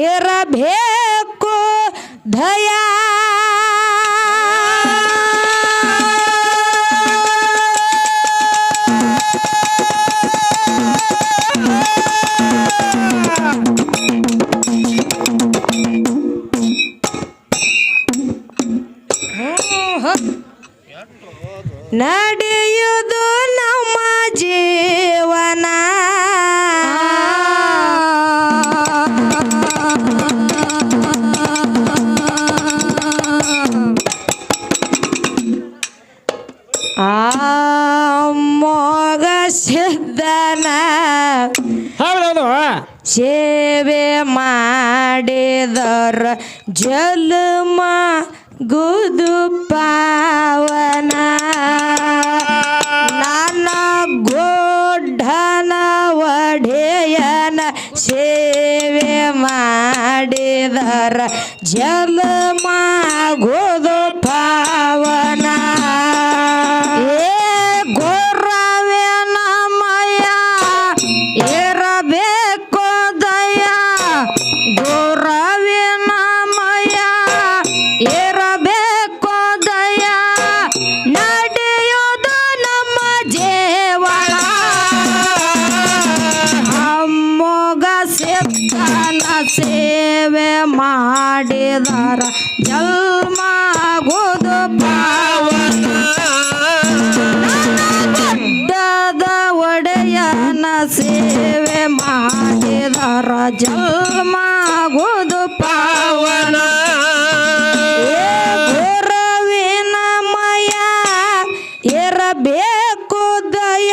ಇರಬೇಕು ದಯಾ ಮೋಗ ಸಿದ್ಧನ ಹೌದೌದು ಸೇವೆ ಮಾಡಿದರ ಜನ್ಮ ಗುದು ಪಾವನ. ನನ್ನ ಗೋಢನ ಒಡೆಯನ ಸೇವೆ ಮಾಡಿದರ ಜನ್ಮ ಗುದು ಇರಬೇಕು ದಯ.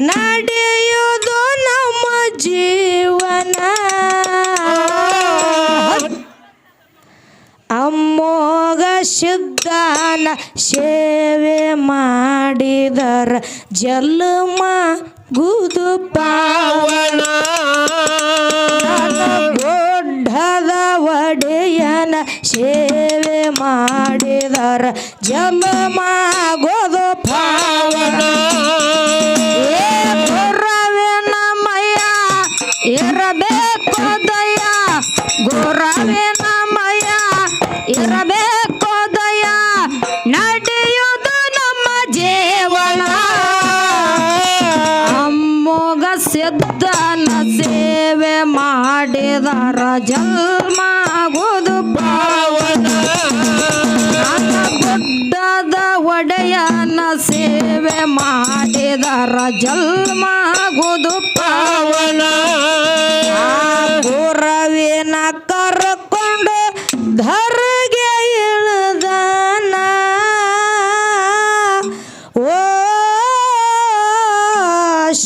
ನಡೆಯುವುದು ನಮ್ಮ ಜೀವನ. ಅಮ್ಮೋಗ ಸಿದ್ಧನ ಸೇವೆ ಮಾಡಿದರ ಜನ್ಮ ಗುದು ಪಾವನ. ಗುಡ್ಡದ ಒಡೆಯನ ಸೇವೆ ಮಾಡಿದರ ಜಲ್ ಗುದು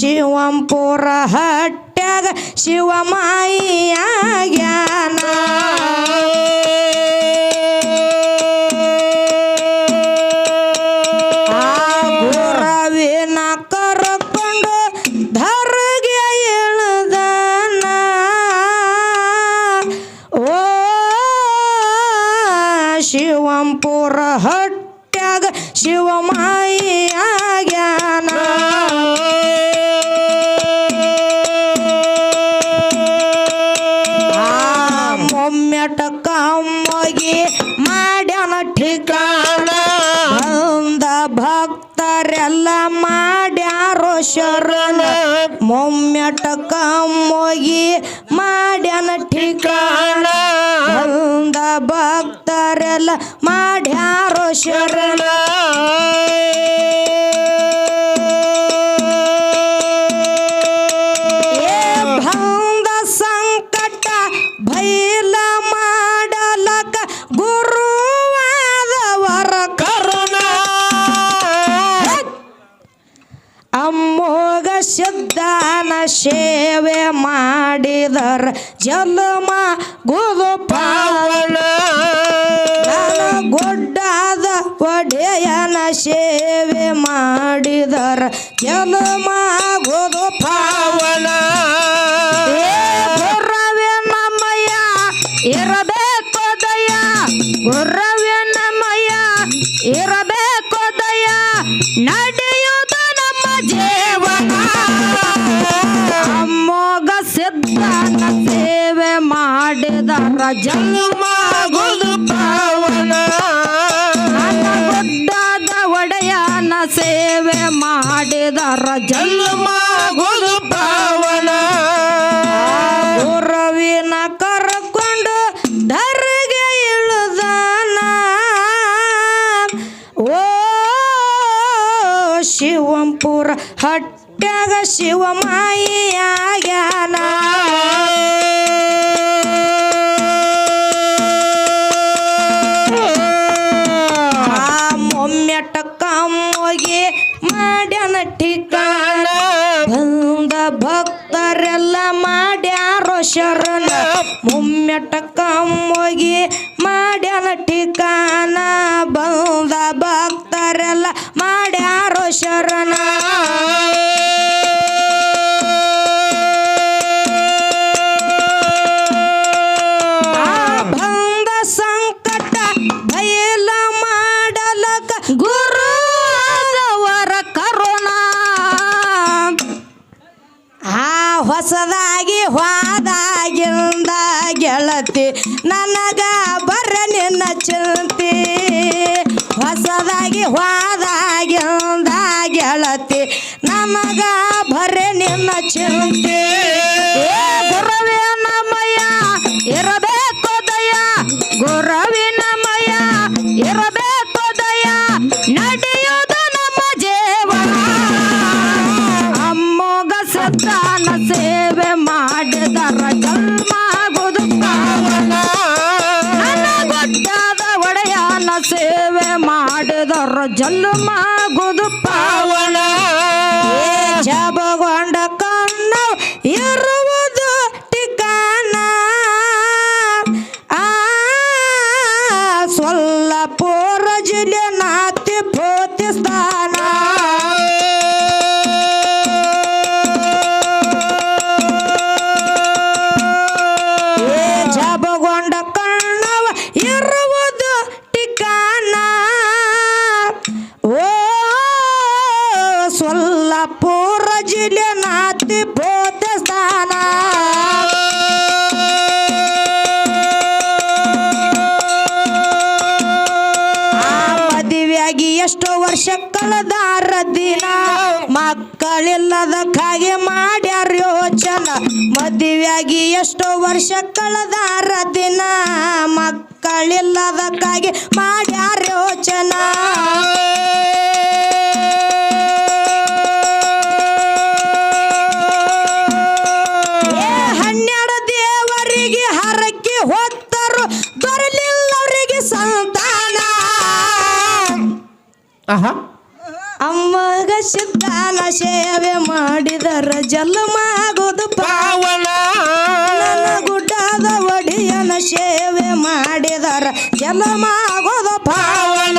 ಶಿವಂಪುರ ಹಟ್ಟ್ಯಾಗ ಶಿವಮಾಯಿಯ ಮೊಮ್ಮೆಟ ಅಮ್ಮಗಿ ಮಾಡ್ಯಾನ ಠಿಕಾಣ. ಅಂದ ಭಕ್ತರೆಲ್ಲ ಮಾಡ್ಯಾರೋ ಶರಣ. ಮೊಮ್ಮೆಟ ಅಮ್ಮಗಿ ಮಾಡ್ಯಾನ ಠಿಕಾಣ. ಅಂದ ಭಕ್ತರೆಲ್ಲ ಮಾಡ್ಯಾರೋ ಶರಣ. ಅಮ್ಮೋಗ ಸಿದ್ಧಾನ ಸೇವೆ ಮಾಡಿದರ ಜನ್ಮ ಗುರು ಪಾವನ. ಗೊಡ್ಡಾದ ಒಡೆಯನ ಸೇವೆ ಮಾಡಿದರ ಜನ್ಮ ಗುರು ಪಾವನ. ಜನ್ಮಗುದು ಪಾವನ. ಗುಡ್ಡದ ಒಡೆಯನ ಸೇವೆ ಮಾಡಿದರ ಜನ್ಮಗುದು ಪಾವನ. ಗುರುವಿನ ಕರ್ಕೊಂಡು ಧರ್ಗೆ ಇಳಿದನ. ಓ ಶಿವಂಪುರ ಹಟ್ಟಾಗ ಶಿವಮಾಯಿಯಾಗ್ಯಾನ. ಭಕ್ತರೆಲ್ಲ ಮಾಡ್ಯಾರೋ ಶರಣ. ಮುಮ್ಮೆಟಕ ಹೋಗಿ ಮಾಡ್ಯಾನ ಠಿಕಾನ. ಬಂದ ಭಕ್ತರೆಲ್ಲ ಮಾಡ್ಯಾರೋ ಶರಣ. ಹೋದಾಗಿಂದ ಗೆಳತಿ ನಮಗ ಬರೆ ನಿನ್ನ ಚಿಂತೆ. ಎಷ್ಟೋ ವರ್ಷ ಕಳೆದಾರ ದಿನ ಮಕ್ಕಳಿಲ್ಲದಕ್ಕಾಗಿ ಮಾಡ್ಯಾರ ಯೋಚನ. ಮದುವೆಯಾಗಿ ಎಷ್ಟೋ ವರ್ಷ ಕಳೆದಾರ ದಿನ ಮಕ್ಕಳಿಲ್ಲದಕ್ಕಾಗಿ ಮಾಡ್ಯಾರ ಯೋಚನ. ಅಮ್ಮಗ ಸಿದ್ದಾನ ಸೇವೆ ಮಾಡಿದರ ಜನ್ಮ ಆಗೋದು ಪಾವನ. ಗುಡ್ಡದ ಒಡಿಯನ ಸೇವೆ ಮಾಡಿದರ ಜನ್ಮ ಮಾಗೋದು ಪಾವನ.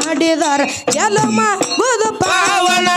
ಮಾಡಿದಾರ. ಜಲಮ ಬುದು ಪಾವನ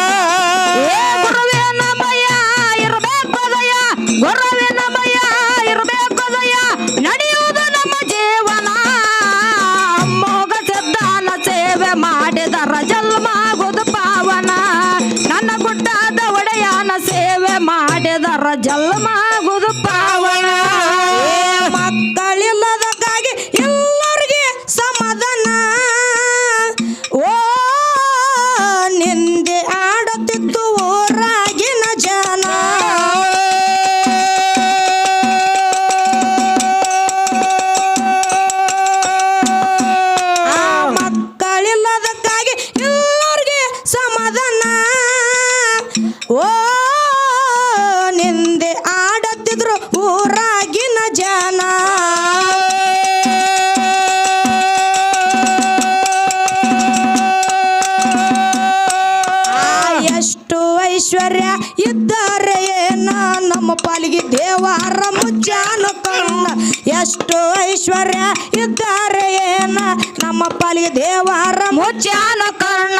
ಐಶ್ವರ್ಯ ಇದ್ದಾರೆ ಏನ? ನಮ್ಮ ಪಾಲಿಗೆ ದೇವರ ಮುಜ್ಜಾನು ಕಣ್ಣ ಎಷ್ಟು ಐಶ್ವರ್ಯ ಇದ್ದಾರೆ ಏನ? ನಮ್ಮ ಪಾಲಿಗೆ ದೇವರ ಮುಜ್ಜಾನು ಕರ್ಣ.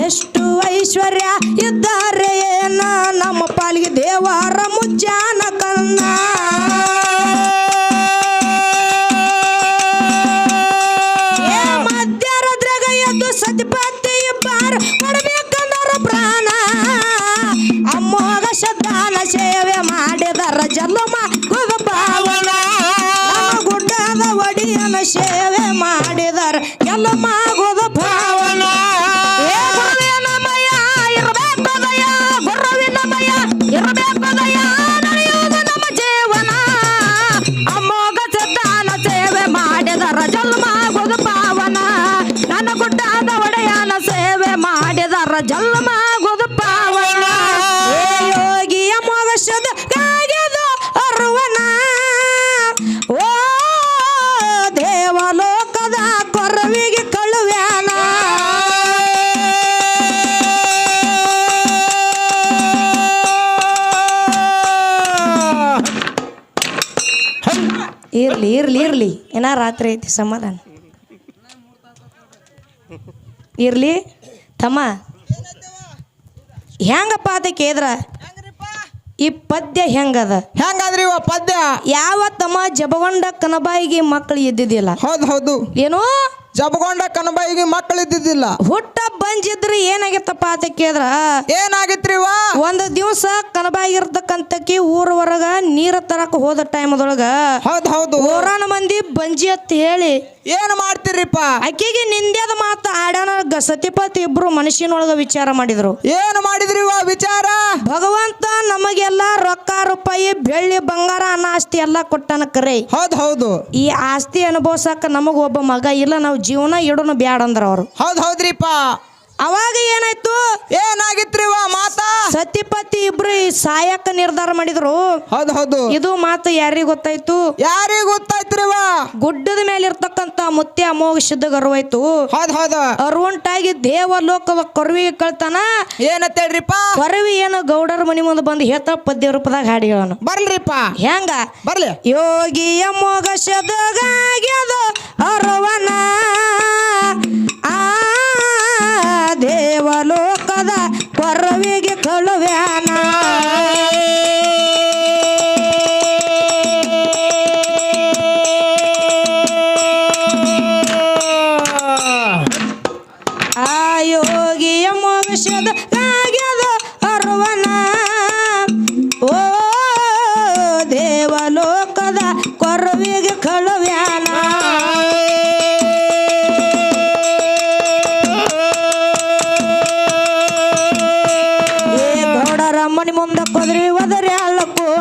ಎಷ್ಟು ಐಶ್ವರ್ಯ? ಇರ್ಲಿ ಇರ್ಲಿ ಇರ್ಲಿ. ಏನ ರಾತ್ರಿ ಐತಿ ಸಮಾಧಾನ? ಇರ್ಲಿ. ತಮ್ಮ. ಹೆಂಗಪ್ಪ ಅದಕ್ಕೆ ಕೇದ್ರ ಈ ಪದ್ಯ ಹೆಂಗದ? ಹೆಂಗಾದ್ರಿ ಇವ ಪದ್ಯ? ಯಾವ ತಮ್ಮ ಜಬಗೊಂಡ ಕನಬಾಯಿಗೆ ಮಕ್ಕಳು ಇದ್ದಿದ್ದಿಲ್ಲ ಹೌದು ಹೌದು. ಏನು? ಜಬಗೊಂಡ ಕನಬಾಯಿಗೆ ಮಕ್ಕಳು ಇದ್ದಿದ್ದಿಲ್ಲ ಹುಟ್ಟ ಬಂಜಿದ್ರೆ ಏನಾಗಿತ್ತಪ್ಪ ಅಂತ ಕೇಳಿದ್ರ? ಏನಾಗಿತ್ರಿ ವಾ ಒಂದು ದಿವಸ ಕನಬಾಯಿ ಇರ್ತಕ್ಕಂತಕಿ ಊರ ಹೊರಗ ನೀರ ತರಕ ಹೋದ ಟೈಮದೊಳಗ ಹೌದು ಹೌದು. ಓರಾನ ಮಂದಿ ಬಂಜಿ ಅಂತ ಹೇಳಿ ಏನ್ ಮಾಡ್ತೀರಿಪ್ಪ? ಆಕೆಗೆ ನಿಂದ್ಯದ ಮಾತು ಆಡ್ಯಾನ ಗ- ಸತಿಪತಿ ಇಬ್ರು ಮನುಷ್ಯನೊಳಗ ವಿಚಾರ ಮಾಡಿದ್ರು. ಏನು ಮಾಡಿದ್ರಿ ವಿಚಾರ? ಭಗವಂತ ನಮಗೆಲ್ಲ ರೊಕ್ಕ ರೂಪಾಯಿ ಬೆಳ್ಳಿ ಬಂಗಾರ ಅನ್ನ ಆಸ್ತಿ ಎಲ್ಲ ಕೊಟ್ಟನ ಕರೆ. ಹೌದು ಹೌದು. ಈ ಆಸ್ತಿ ಅನುಭವಿಸಕ ನಮಗ ಒಬ್ಬ ಮಗ ಇಲ್ಲ ನಾವು ಜೀವನ ಇಡೋನು ಬ್ಯಾಡ ಅಂದ್ರ ಅವರು. ಹೌದು ಹೌದ್ರಿಪ್ಪ. ಅವಾಗ ಏನಾಯ್ತು? ಏನಾಗಿತ್ರಿ ಮಾತಾ? ಸತಿಪತಿ ಇಬ್ರು ಈ ಸಾಯಕ ನಿರ್ಧಾರ ಮಾಡಿದ್ರು. ಹೌದು ಹೌದು. ಇದು ಮಾತು ಯಾರಿಗ ಗೊತ್ತಾಯ್ತು? ಯಾರಿಗ ಗೊತ್ತಾಯ್ತ್ರಿ ಗುಡ್ಡದ ಮೇಲೆ ಇರ್ತಕ್ಕಂತ ಮುತ್ಯ ಅಮೋಘ ಸಿದ್ಧ ಗರ್ವಾಯ್ತು ಹೌದು ಹೌದು. ಅರುವಂಟಾಗಿ ದೇವ ಲೋಕ ಕೊರವಿಗೆ ಕಳ್ತಾನ ಏನತ್ತೇಳ್ರಿಪ್ಪ ಕೊರವಿ ಏನು ಗೌಡರ ಮನಿ ಮುಂದೆ ಬಂದು ಹೇತ ಪದ್ಯ ರೂಪದಾಗ ಹಾಡಿ ಹೇಳೋನು. ಬರ್ಲ್ರಿಪ್ಪ. ಹೆಂಗ? ಬರ್ಲಿ. ಯೋಗಿಯ ಶದಗಾಗ್ಯದ ಅರವನ ಮನಿ ಮುಂದೆ ಕೊದ್ರಿ ಒದರಿ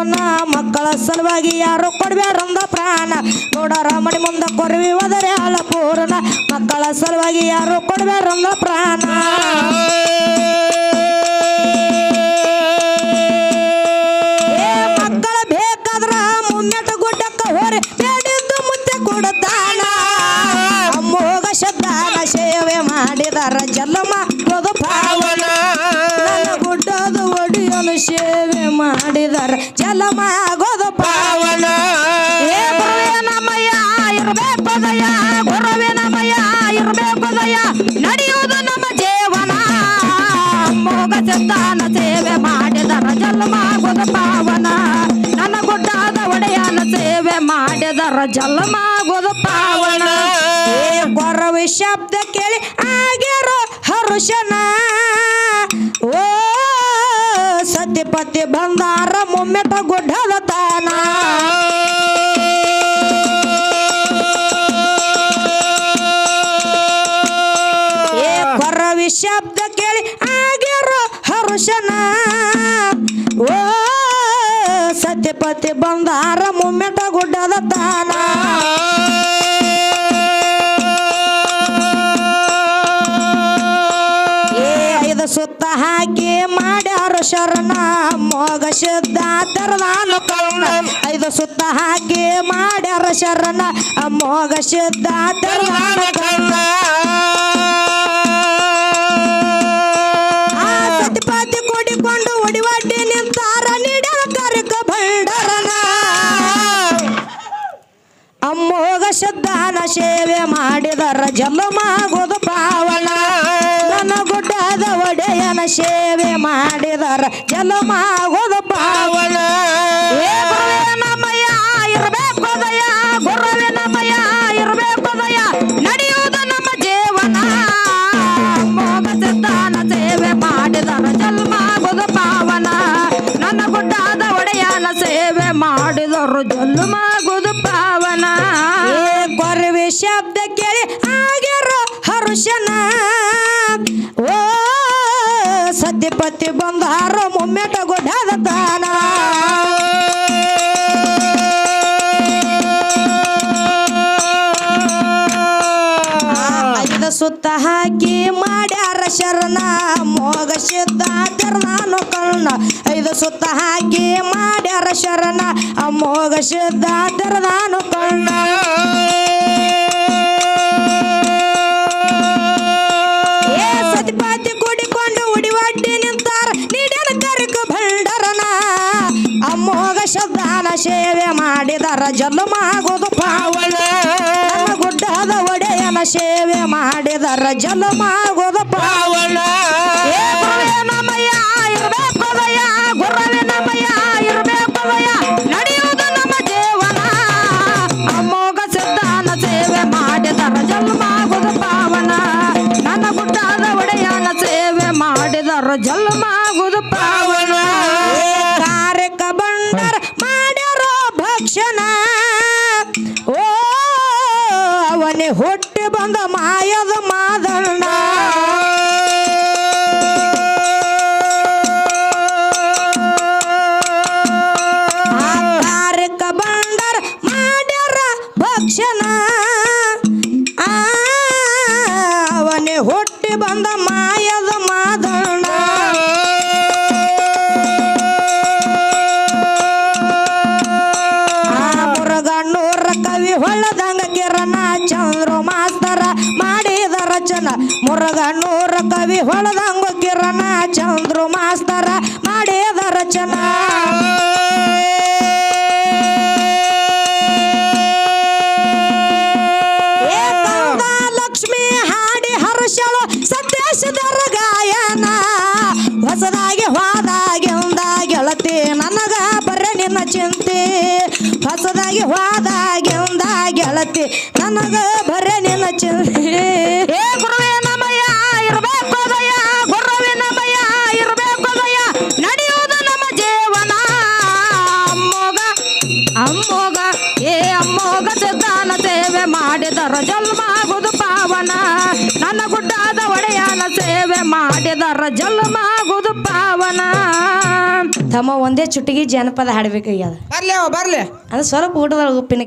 ನಾ ಮಕ್ಕಳ ಸಲುವಾಗಿ ಯಾರು ಕೊಡ್ಬ್ಯಾರಂದ ಪ್ರಾಣ. ನೋಡಾರ ಮನಿ ಮುಂದೆ ಕೊರವಿ ಒದರಿ ಅಳ್ಳಪೂರ್ಣ ಮಕ್ಕಳ ಸಲುವಾಗಿ ಯಾರು ಕೊಡ್ಬ್ಯಾರಂದ ಪ್ರಾಣ. ಇರಬೇಕು ದಯ ಗುರುವೆ ನಮಯ, ಇರಬೇಕು ದಯ. ನಡೆಯುವುದು ನಮ್ಮ ಜೀವನ. ಮೋಗ ಚಂದಾನ ಸೇವೆ ಮಾಡಿದ ಜನ್ಮ ಗುದ ಪಾವನ. ನನ್ನ ಗುಡ್ಡಾದ ಒಡೆಯನ ಸೇವೆ ಮಾಡಿದ ಜನ್ಮ ಗುದ ಪಾವನ. ಗೊರವಿ, ಶಬ್ದ ಕೇಳಿ ಆಗಿರೋ ಹರುಷನ. ಓ, ಸತ್ಯಪತಿ ಬಂದಾರ ಮುಮ್ಮೆಟ ಗುಡ್ಡದ ತಾನ. ಹರುಷನ ಓ, ಸತ್ಯಪತಿ ಬಂದಾರ ಮುಮ್ಮೆಟ ಗುಡ್ಡದ ತಾನ ಏ, ಐದು ಸುತ್ತ ಹಾಕಿ ಮಾಡ್ಯಾರ ಶರಣ. ಮೋಗ ಶುದ್ಧ ತರದಾನು ಕರ್ಣ ಐದು ಸುತ್ತ ಹಾಕಿ ಮಾಡ್ಯಾರ ಶರಣ. ಮೋಗ ಶುದ್ಧ ತರದಾನು ಕರ್ಣ ಅಮ್ಮೋಗ ಸೇವೆ ಮಾಡಿದರ ಜನ್ಮಾಗೋದು ಪಾವನ. ನನ್ನ ಗುಡ್ಡದ ಒಡೆಯನ ಸೇವೆ ಮಾಡಿದರ ಜನ್ಮಾಗೋದು ಪಾವನ. ಸತ್ಯಪತಿ ಬಂದಾರ ಮುಮ್ಮೆಟ ಗುಡ್ಡದ ತಾನ ಸುತ್ತ ಹಾಕಿ ಮಾಡ್ಯಾರ ಶರಣ, ಮೋಗ ನಾನು ಕರ್ಣ ಐದು ಸುತ್ತ ಹಾಕಿ ಮಾಡ್ಯಾರ ಶರಣ ಅಮೋಘ ನಾನು ಕರ್ಣ. ಸೇವೆ ಮಾಡಿದರ ಜನ್ಮಾಗೋದು ಪಾವನ. ನಮ್ಮ ಗುಡ್ಡದ ಒಡೆಯನ ಸೇವೆ ಮಾಡಿದರ ಜನ್ಮಾಗೋದು ಪಾವನ. ಗಾಯನ ಹೊಸದಾಗಿ ಹೋದಾಗಿಂದ ಗೆಳತಿ ನನಗ ಬರ ನಿನ್ನ ಚಿಂತೆ. ಹೊಸದಾಗಿ ಹೋದಾಗಿಂದ ಜನ್ಮಾಗುದು ಪಾವನ. ತಮ್ಮ ಒಂದೇ ಚುಟ್ಟಿಗೆ ಜನಪದ ಹಾಡ್ಬೇಕಾಗ್ಯದ ಬರ್ಲಿ ಅವ ಬರ್ಲಿ. ಅದು ಸ್ವಲ್ಪ ಊಟದ ಉಪ್ಪಿನ